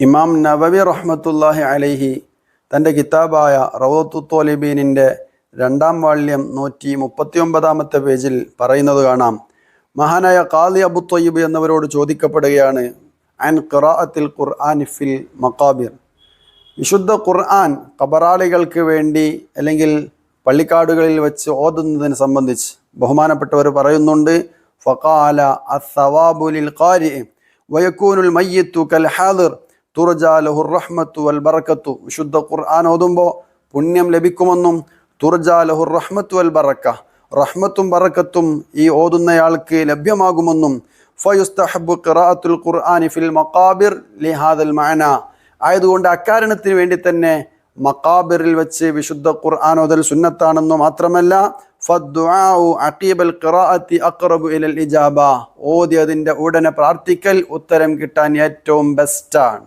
ഇമാം നവവി റഹ്മത്തുല്ലാഹി അലൈഹി തന്റെ കിതാബായ റവത്തുത്തോലിബീനിന്റെ രണ്ടാം വാള്യം നൂറ്റി മുപ്പത്തി ഒമ്പതാമത്തെ പേജിൽ പറയുന്നത് കാണാം. മഹാനായ ഖാലി അബു തൊയ്യബ് എന്നവരോട് ചോദിക്കപ്പെടുകയാണ് അൻ ഖിറാഅത്തിൽ ഖുർആൻ ഫിൽ മക്കാബിർ വിശുദ്ധ ഖുർആൻ കബറാളികൾക്ക് വേണ്ടി അല്ലെങ്കിൽ പള്ളിക്കാടുകളിൽ വെച്ച് ഓതുന്നതിനെ സംബന്ധിച്ച് ബഹുമാനപ്പെട്ടവർ പറയുന്നുണ്ട് ഫക്കാല അസവാബുലിൽ കാര്യ വയക്കൂനുൽ മയ്യത്തു കൽ ഹാദിർ. തുർജാ ലഹുർ റഹ്മത്തു വൽ ബറക്കത്തു. വിശുദ്ധ ഖുർആൻ ഓതുമ്പോൾ പുണ്യം ലഭിക്കുമെന്നും തുർജാലഹുർ റഹ്മത്തു വൽ ബറക്ക. റഹ്മത്തും ബറക്കത്തും ഈ ഓതുന്നയാൾക്ക് ലഭ്യമാകുമെന്നും ഫയുസ്തഹബ് ഖിറാഅത്തുൽ ഖുർആനി ഫിൽ മക്കാബിർ ലിഹാദൽ മഅന. ആയതുകൊണ്ട് അക്കാരണത്തിന് വേണ്ടി തന്നെ മക്കാബിറിൽ വെച്ച് വിശുദ്ധ ഖുർആൻ ഓതൽ സുന്നത്താണെന്നു മാത്രമല്ല ഫദ്ദുആഉ അഖീബൽ ഖിറാഅത്തി അഖ്റബു ഇലൽ ഇജാബ. ഓതി അതിന്റെ ഉടനെ പ്രാർത്ഥിക്കൽ ഉത്തരം കിട്ടാൻ ഏറ്റവും ബെസ്റ്റാണ്